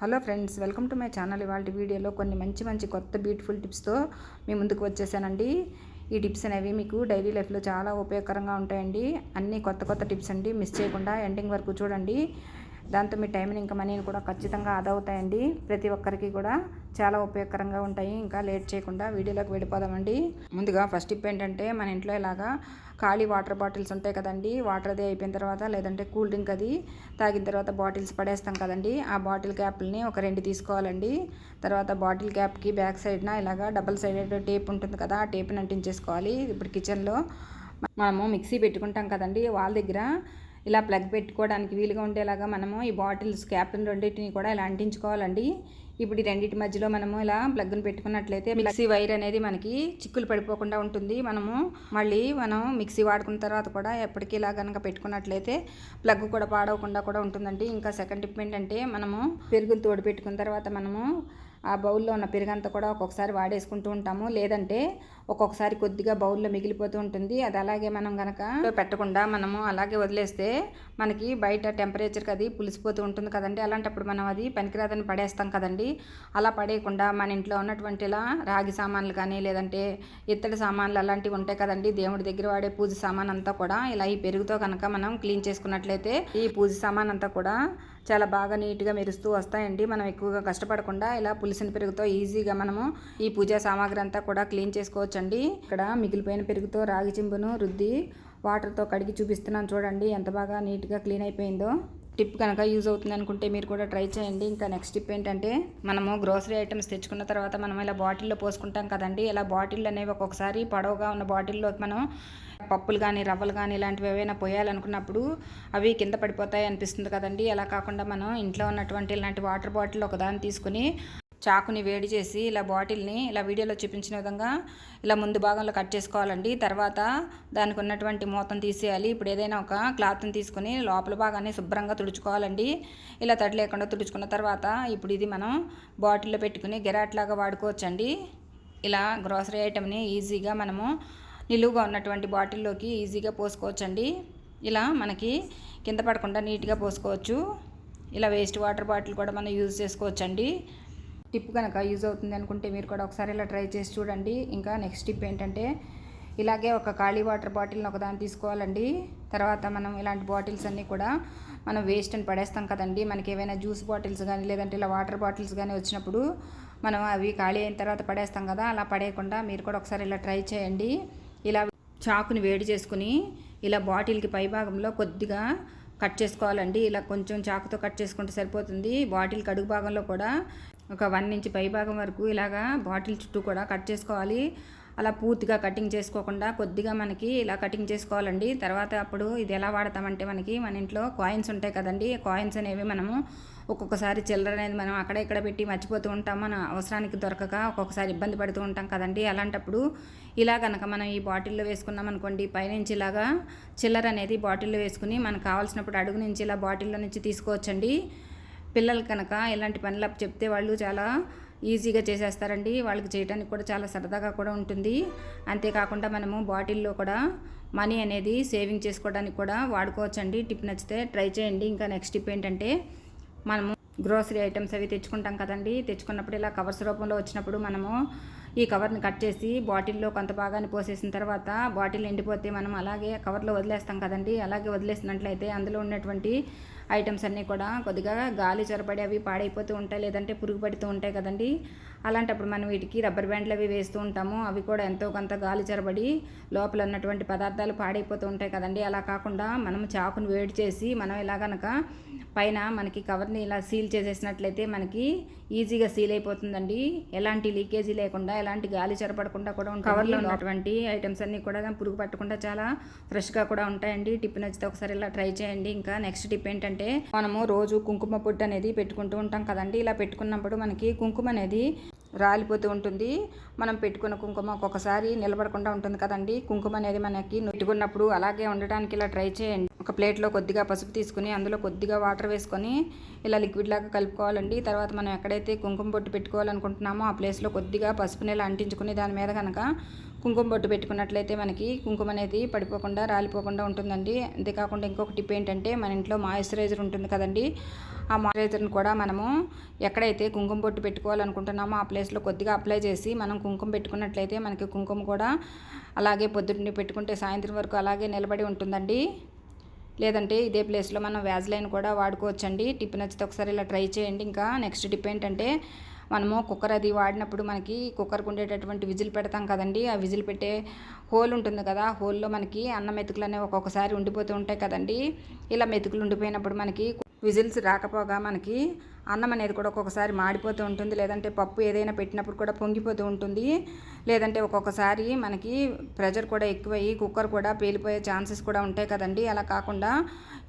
Hello friends welcome to my channel. ఇవాళ వీడియోలో కొన్ని మంచి మంచి కొత్త బ్యూటిఫుల్ టిప్స్తో మీ ముందుకు వచ్చేసానండి. ఈ టిప్స్ అనేవి మీకు డైలీ లైఫ్లో చాలా ఉపయోగకరంగా ఉంటాయండి. అన్నీ కొత్త కొత్త టిప్స్ అండి. మిస్ చేయకుండా ఎండింగ్ వరకు చూడండి. దాంతో మీ టైంని ఇంకా మనీని కూడా ఖచ్చితంగా ఆదా అవుతాయండి. ప్రతి ఒక్కరికి కూడా చాలా ఉపయోగకరంగా ఉంటాయి. ఇంకా లేట్ చేయకుండా వీడియోలోకి వెళ్ళిపోదామండి. ముందుగా ఫస్ట్ టిప్ ఏంటంటే మన ఇంట్లో ఇలాగా ఖాళీ వాటర్ బాటిల్స్ ఉంటాయి కదండి. వాటర్ అది అయిపోయిన తర్వాత లేదంటే కూల్ డ్రింక్ అది తాగిన తర్వాత బాటిల్స్ పడేస్తాం కదండి. ఆ బాటిల్ క్యాప్లని ఒక రెండు తీసుకోవాలండి. తర్వాత బాటిల్ క్యాప్కి బ్యాక్ సైడ్న ఇలాగా డబల్ సైడెడ్ టేప్ ఉంటుంది కదా ఆ టేప్ని అంటించేసుకోవాలి. ఇప్పుడు కిచెన్లో మనము మిక్సీ పెట్టుకుంటాం కదండి. వాళ్ళ దగ్గర ఇలా ప్లగ్ పెట్టుకోవడానికి వీలుగా ఉండేలాగా మనము ఈ బాటిల్స్ క్యాప్లను రెండింటిని కూడా ఇలా అంటించుకోవాలండి. ఇప్పుడు ఈ రెండింటి మధ్యలో మనము ఇలా ప్లగ్ని పెట్టుకున్నట్లయితే మిక్సీ వైర్ అనేది మనకి చిక్కులు పడిపోకుండా ఉంటుంది. మనము మళ్ళీ మనం మిక్సీ వాడుకున్న తర్వాత కూడా ఎప్పటికీ ఇలా కనుక పెట్టుకున్నట్లయితే ప్లగ్ కూడా పాడవకుండా కూడా ఉంటుందండి. ఇంకా సెకండ్ టిప్ ఏంటంటే మనము పెరుగులు తోడు పెట్టుకున్న తర్వాత మనము ఆ బౌల్లో ఉన్న పెరుగంతా కూడా ఒక్కొక్కసారి వాడేసుకుంటూ ఉంటాము. లేదంటే ఒక్కొక్కసారి కొద్దిగా బౌల్లో మిగిలిపోతూ ఉంటుంది. అది అలాగే మనం కనుక పెట్టకుండా మనము అలాగే వదిలేస్తే మనకి బయట టెంపరేచర్కి అది పులిసిపోతూ ఉంటుంది కదండి. అలాంటప్పుడు మనం అది పనికిరాదని పడేస్తాం కదండి. అలా పడేయకుండా మన ఇంట్లో ఉన్నటువంటి ఇలా రాగి సామాన్లు కానీ లేదంటే ఇత్తడి సామాన్లు అలాంటివి ఉంటాయి కదండి. దేవుడి దగ్గర వాడే పూజ సామాన్ అంతా కూడా ఇలా ఈ పెరుగుతో కనుక మనం క్లీన్ చేసుకున్నట్లయితే ఈ పూజ సామాన్ అంతా కూడా చాలా బాగా నీట్గా మెరుస్తూ వస్తాయండి. మనం ఎక్కువగా కష్టపడకుండా ఇలా పులిసిన పెరుగుతో ఈజీగా మనము ఈ పూజా సామాగ్రి అంతా కూడా క్లీన్ చేసుకోవచ్చు. చేసుకోవచ్చండి ఇక్కడ మిగిలిపోయిన పెరుగుతో రాగి చింబును రుద్ది వాటర్తో కడిగి చూపిస్తున్నాను చూడండి. ఎంత బాగా నీట్గా క్లీన్ అయిపోయిందో. టిప్ కనుక యూజ్ అవుతుంది అనుకుంటే మీరు కూడా ట్రై చేయండి. ఇంకా నెక్స్ట్ టిప్ ఏంటంటే మనము గ్రోసరీ ఐటమ్స్ తెచ్చుకున్న తర్వాత మనం ఇలా బాటిల్లో పోసుకుంటాం కదండి. ఇలా బాటిల్ అనేవి ఒక్కొక్కసారి పొడవుగా ఉన్న బాటిల్లో మనం పప్పులు కానీ రవ్వలు కానీ ఇలాంటివి ఏవైనా పోయాలనుకున్నప్పుడు అవి కింద పడిపోతాయి అనిపిస్తుంది కదండి. అలా కాకుండా మనం ఇంట్లో ఉన్నటువంటి ఇలాంటి వాటర్ బాటిల్ ఒకదాన్ని తీసుకుని చాకుని వేడి చేసి ఇలా బాటిల్ని ఇలా వీడియోలో చూపించిన విధంగా ఇలా ముందు భాగంలో కట్ చేసుకోవాలండి. తర్వాత దానికి ఉన్నటువంటి మూతను తీసేయాలి. ఇప్పుడు ఏదైనా ఒక క్లాత్ని తీసుకుని లోపల భాగాన్ని శుభ్రంగా తుడుచుకోవాలండి. ఇలా తడి లేకుండా తుడుచుకున్న తర్వాత ఇప్పుడు ఇది మనం బాటిల్లో పెట్టుకుని గెరాట్లాగా వాడుకోవచ్చండి. ఇలా గ్రోసరీ ఐటమ్ని ఈజీగా మనము నిలువుగా ఉన్నటువంటి బాటిల్లోకి ఈజీగా పోసుకోవచ్చండి. ఇలా మనకి కింద పడకుండా నీట్గా పోసుకోవచ్చు. ఇలా వేస్ట్ వాటర్ బాటిల్ కూడా మనం యూజ్ చేసుకోవచ్చండి. టిప్ కనుక యూజ్ అవుతుంది అనుకుంటే మీరు కూడా ఒకసారి ఇలా ట్రై చేసి చూడండి. ఇంకా నెక్స్ట్ టిప్ ఏంటంటే ఇలాగే ఒక ఖాళీ వాటర్ బాటిల్ని ఒకదాన్ని తీసుకోవాలండి. తర్వాత మనం ఇలాంటి బాటిల్స్ అన్నీ కూడా మనం వేస్ట్ అని పడేస్తాం కదండి. మనకి ఏవైనా జ్యూస్ బాటిల్స్ కానీ లేదంటే ఇలా వాటర్ బాటిల్స్ కానీ వచ్చినప్పుడు మనం అవి ఖాళీ అయిన తర్వాత పడేస్తాం కదా అలా పడేయకుండా మీరు కూడా ఒకసారి ఇలా ట్రై చేయండి. ఇలా చాకుని వేడి చేసుకుని ఇలా బాటిల్కి పై భాగంలో కొద్దిగా కట్ చేసుకోవాలండి. ఇలా కొంచెం చాకుతో కట్ చేసుకుంటే సరిపోతుంది. బాటిల్ కడుగు భాగంలో కూడా ఒక వన్ ఇంచ్ పై భాగం వరకు ఇలాగా బాటిల్ చుట్టూ కూడా కట్ చేసుకోవాలి. అలా పూర్తిగా కటింగ్ చేసుకోకుండా కొద్దిగా మనకి ఇలా కటింగ్ చేసుకోవాలండి. తర్వాత అప్పుడు ఇది ఎలా వాడతామంటే మనకి మన ఇంట్లో కాయిన్స్ ఉంటాయి కదండి. కాయిన్స్ అనేవి మనము ఒక్కొక్కసారి చిల్లర అనేది మనం అక్కడ ఇక్కడ పెట్టి మర్చిపోతూ ఉంటాం. మన అవసరానికి దొరకక ఒక్కొక్కసారి ఇబ్బంది పడుతూ ఉంటాం కదండి. అలాంటప్పుడు ఇలా కనుక మనం ఈ బాటిల్లో వేసుకున్నాం అనుకోండి పైనుంచి ఇలాగా చిల్లర అనేది బాటిల్లో వేసుకుని మనకు కావాల్సినప్పుడు అడుగు నుంచి ఇలా బాటిల్లో నుంచి తీసుకోవచ్చండి. పిల్లలు కనుక ఇలాంటి పనులు చెప్తే వాళ్ళు చాలా ఈజీగా చేసేస్తారండి. వాళ్ళకి చేయడానికి కూడా చాలా సరదాగా కూడా ఉంటుంది. అంతేకాకుండా మనము బాటిల్లో కూడా మనీ అనేది సేవింగ్ చేసుకోవడానికి కూడా వాడుకోవచ్చండి. టిప్ నచ్చితే ట్రై చేయండి. ఇంకా నెక్స్ట్ టిప్ ఏంటంటే మనము గ్రోసరీ ఐటమ్స్ అవి తెచ్చుకుంటాం కదండి. తెచ్చుకున్నప్పుడు ఇలా కవర్స్ రూపంలో వచ్చినప్పుడు మనము ఈ కవర్ని కట్ చేసి బాటిల్లో కొంత భాగాన్ని పోసేసిన తర్వాత బాటిల్ ఎండిపోతే మనం అలాగే కవర్లో వదిలేస్తాం కదండి. అలాగే వదిలేసినట్లయితే అందులో ఉన్నటువంటి ఐటమ్స్ అన్నీ కూడా కొద్దిగా గాలి చొరబడి అవి పాడైపోతూ ఉంటాయి లేదంటే పురుగు పడుతూ ఉంటాయి కదండి. అలాంటప్పుడు మనం వీటికి రబ్బర్ బ్యాండ్లు అవి వేస్తూ ఉంటాము. అవి కూడా ఎంతో కొంత గాలి చొరబడి లోపల ఉన్నటువంటి పదార్థాలు పాడైపోతూ ఉంటాయి కదండి. అలా కాకుండా మనం చాకును వేడి చేసి మనం ఇలా కనుక పైన మనకి కవర్ని ఇలా సీల్ చేసేసినట్లయితే మనకి ఈజీగా సీల్ అయిపోతుందండి. ఎలాంటి లీకేజీ లేకుండా ఎలాంటి గాలి చెరపడకుండా కూడా కవర్లో ఉన్నటువంటి ఐటమ్స్ అన్నీ కూడా పురుగు పట్టకుండా చాలా ఫ్రెష్గా కూడా ఉంటాయండి. టిప్ నచ్చితే ఒకసారి ఇలా ట్రై చేయండి. ఇంకా నెక్స్ట్ టిప్ ఏంటంటే మనము రోజు కుంకుమ పొట్టు అనేది పెట్టుకుంటూ ఉంటాం కదండి. ఇలా పెట్టుకున్నప్పుడు మనకి కుంకుమ అనేది రాలిపోతూ ఉంటుంది. మనం పెట్టుకున్న కుంకుమ ఒక్కొక్కసారి నిలబడకుండా ఉంటుంది కదండి. కుంకుమ అనేది మనకి పెట్టుకున్నప్పుడు అలాగే ఉండడానికి ఇలా ట్రై చేయండి. ఒక ప్లేట్లో కొద్దిగా పసుపు తీసుకుని అందులో కొద్దిగా వాటర్ వేసుకొని ఇలా లిక్విడ్ లాగా కలుపుకోవాలండి. తర్వాత మనం ఎక్కడైతే కుంకుమ బొట్టు పెట్టుకోవాలనుకుంటున్నామో ఆ ప్లేస్లో కొద్దిగా పసుపుని ఇలా అంటించుకుని దాని మీద కనుక కుంకుమ బొట్టు పెట్టుకున్నట్లయితే మనకి కుంకుమ అనేది పడిపోకుండా రాలిపోకుండా ఉంటుందండి. అంతేకాకుండా ఇంకొక టిప్ ఏంటంటే మన ఇంట్లో మాయిశ్చరైజర్ ఉంటుంది కదండి. ఆ మాయిశ్చరైజర్ని కూడా మనము ఎక్కడైతే కుంకుమ బొట్టు పెట్టుకోవాలనుకుంటున్నామో ఆ ప్లేస్లో కొద్దిగా అప్లై చేసి మనం కుంకుమ పెట్టుకున్నట్లయితే మనకి కుంకుమ కూడా అలాగే పొద్దున్నే పెట్టుకుంటే సాయంత్రం వరకు అలాగే నిలబడి ఉంటుందండి. లేదంటే ఇదే ప్లేస్లో మనం వ్యాజ్లైన్ కూడా వాడుకోవచ్చండి. టిప్ నచ్చితే ఒకసారి ఇలా ట్రై చేయండి. ఇంకా నెక్స్ట్ టిప్ ఏంటంటే మనము కుక్కర్ అది వాడినప్పుడు మనకి కుక్కర్కి ఉండేటటువంటి విజిల్ పెడతాం కదండి. ఆ విజిల్ పెట్టే హోల్ ఉంటుంది కదా హోల్లో మనకి అన్న మెతుకులు అనేవి ఒక్కొక్కసారి ఉండిపోతూ ఉంటాయి కదండి. ఇలా మెతుకులు ఉండిపోయినప్పుడు మనకి విజిల్స్ రాకపోగా మనకి అన్నం అనేది కూడా ఒక్కొక్కసారి మాడిపోతూ ఉంటుంది. లేదంటే పప్పు ఏదైనా పెట్టినప్పుడు కూడా పొంగిపోతూ ఉంటుంది. లేదంటే ఒక్కొక్కసారి మనకి ప్రెషర్ కూడా ఎక్కువయ్యి కుక్కర్ కూడా పేలిపోయే ఛాన్సెస్ కూడా ఉంటాయి కదండి. అలా కాకుండా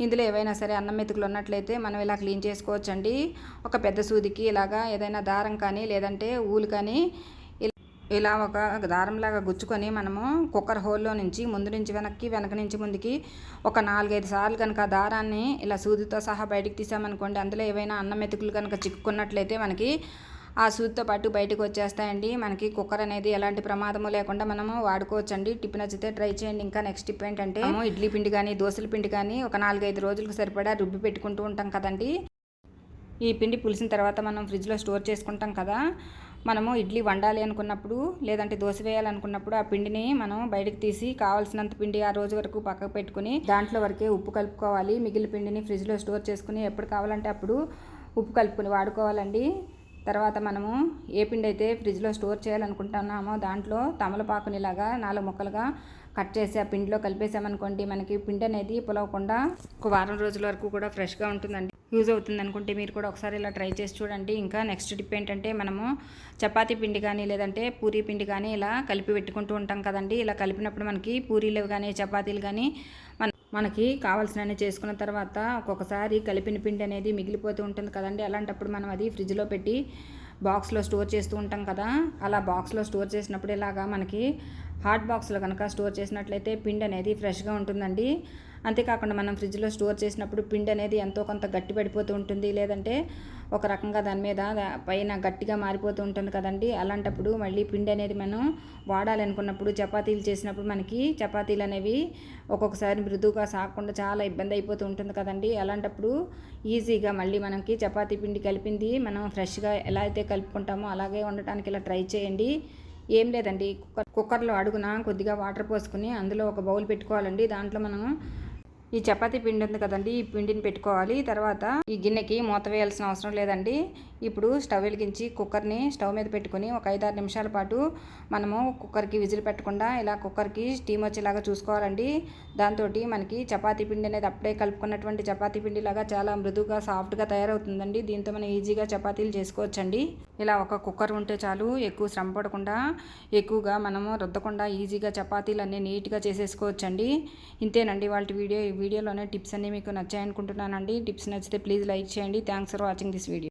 ఇందులో ఏవైనా సరే అన్నం మెతుకులు ఉన్నట్లయితే మనం ఇలా క్లీన్ చేసుకోవచ్చండి. ఒక పెద్ద సూదికి ఇలాగా ఏదైనా దారం కానీ లేదంటే ఊలు కానీ ఇలా ఒక దారంలాగా గుచ్చుకొని మనము కుక్కర్ హోల్లో నుంచి ముందు నుంచి వెనక్కి వెనక నుంచి ముందుకి ఒక నాలుగైదు సార్లు కనుక దారాన్ని ఇలా సూదితో సహా బయటకు తీసామనుకోండి అందులో ఏవైనా అన్నం మెతుకులు కనుక చిక్కుకున్నట్లయితే మనకి ఆ సూదితో పాటు బయటకు వచ్చేస్తాయండి. మనకి కుక్కర్ అనేది ఎలాంటి ప్రమాదము లేకుండా మనము వాడుకోవచ్చండి. టిప్ నచ్చితే ట్రై చేయండి. ఇంకా నెక్స్ట్ టిప్ ఏంటంటే ఇడ్లీ పిండి కానీ దోశల పిండి కానీ ఒక నాలుగైదు రోజులకు సరిపడా రుబ్బి పెట్టుకుంటూ ఉంటాం కదండి. ఈ పిండి పులిసిన తర్వాత మనం ఫ్రిడ్జ్లో స్టోర్ చేసుకుంటాం కదా. మనము ఇడ్లీ వండాలి అనుకున్నప్పుడు లేదంటే దోశ వేయాలనుకున్నప్పుడు ఆ పిండిని మనం బయటకు తీసి కావాల్సినంత పిండి ఆ రోజు వరకు పక్కకు పెట్టుకుని దాంట్లో వరకే ఉప్పు కలుపుకోవాలి. మిగిలిన పిండిని ఫ్రిడ్జ్లో స్టోర్ చేసుకుని ఎప్పుడు కావాలంటే అప్పుడు ఉప్పు కలుపుకొని వాడుకోవాలండి. తర్వాత మనము ఏ పిండి అయితే ఫ్రిడ్జ్లో స్టోర్ చేయాలనుకుంటున్నామో దాంట్లో తమలపాకునిలాగా నాలుగు ముక్కలుగా కట్ చేసి ఆ పిండిలో కలిపేసామనుకోండి మనకి పిండి అనేది పులవకుండా ఒక వారం రోజుల వరకు కూడా ఫ్రెష్గా ఉంటుందండి. యూజ్ అవుతుంది అనుకుంటే మీరు కూడా ఒకసారి ఇలా ట్రై చేసి చూడండి. ఇంకా నెక్స్ట్ టిప్ ఏంటంటే మనము చపాతీ పిండి కానీ లేదంటే పూరీ పిండి కానీ ఇలా కలిపి పెట్టుకుంటూ ఉంటాం కదండి. ఇలా కలిపినప్పుడు మనకి పూరీలు కానీ చపాతీలు కానీ మన మనకి కావాల్సినవి చేసుకున్న తర్వాత ఒక్కొక్కసారి కలిపిన పిండి అనేది మిగిలిపోతూ ఉంటుంది కదండి. అలాంటప్పుడు మనం అది ఫ్రిడ్జ్లో పెట్టి బాక్స్లో స్టోర్ చేస్తూ ఉంటాం కదా. అలా బాక్స్లో స్టోర్ చేసినప్పుడు ఇలాగా మనకి హాట్ బాక్స్లో కనుక స్టోర్ చేసినట్లయితే పిండి అనేది ఫ్రెష్గా ఉంటుందండి. అంతేకాకుండా మనం ఫ్రిడ్జ్లో స్టోర్ చేసినప్పుడు పిండి అనేది ఎంతో కొంత గట్టి పడిపోతూ ఉంటుంది. లేదంటే ఒక రకంగా దాని మీద పైన గట్టిగా మారిపోతూ ఉంటుంది కదండి. అలాంటప్పుడు మళ్ళీ పిండి అనేది మనం వాడాలనుకున్నప్పుడు చపాతీలు చేసినప్పుడు మనకి చపాతీలు అనేవి ఒక్కొక్కసారి మృదువుగా సాగకుండా చాలా ఇబ్బంది అయిపోతూ ఉంటుంది కదండి. అలాంటప్పుడు ఈజీగా మళ్ళీ మనకి చపాతీ పిండి కలిపింది మనం ఫ్రెష్గా ఎలా అయితే కలుపుకుంటామో అలాగే ఉండటానికి ఇలా ట్రై చేయండి. ఏం లేదండి. కుక్కర్ కుక్కర్లో అడుగున కొద్దిగా వాటర్ పోసుకుని అందులో ఒక బౌల్ పెట్టుకోవాలండి. దాంట్లో మనం ఈ చపాతీ పిండి ఉంది కదండి ఈ పిండిని పెట్టుకోవాలి. తర్వాత ఈ గిన్నెకి మూత వేయాల్సిన అవసరం లేదండి. ఇప్పుడు స్టవ్ వెలిగించి కుక్కర్ని స్టవ్ మీద పెట్టుకుని ఒక ఐదారు నిమిషాల పాటు మనము కుక్కర్కి విజిల్ పెట్టకుండా ఇలా కుక్కర్కి స్టీమ్ వచ్చేలాగా చూసుకోవాలండి. దాంతో మనకి చపాతీ పిండి అనేది అప్పుడే కలుపుకున్నటువంటి చపాతీ పిండి లాగా చాలా మృదువుగా సాఫ్ట్గా తయారవుతుందండి. దీంతో మనం ఈజీగా చపాతీలు చేసుకోవచ్చండి. ఇలా ఒక కుక్కర్ ఉంటే చాలు ఎక్కువ శ్రమ పడకుండా ఎక్కువగా మనము రుద్దకుండా ఈజీగా చపాతీలు అన్నీ నీట్గా చేసేసుకోవచ్చండి. ఇంతేనండి వాళ్ళ వీడియో వీడియోలోనే టిప్స్ అన్నీ మీకు నచ్చాయనుకుంటున్నానండి. టిప్స్ నచ్చితే ప్లీజ్ లైక్ చేయండి. Thanks for watching this video.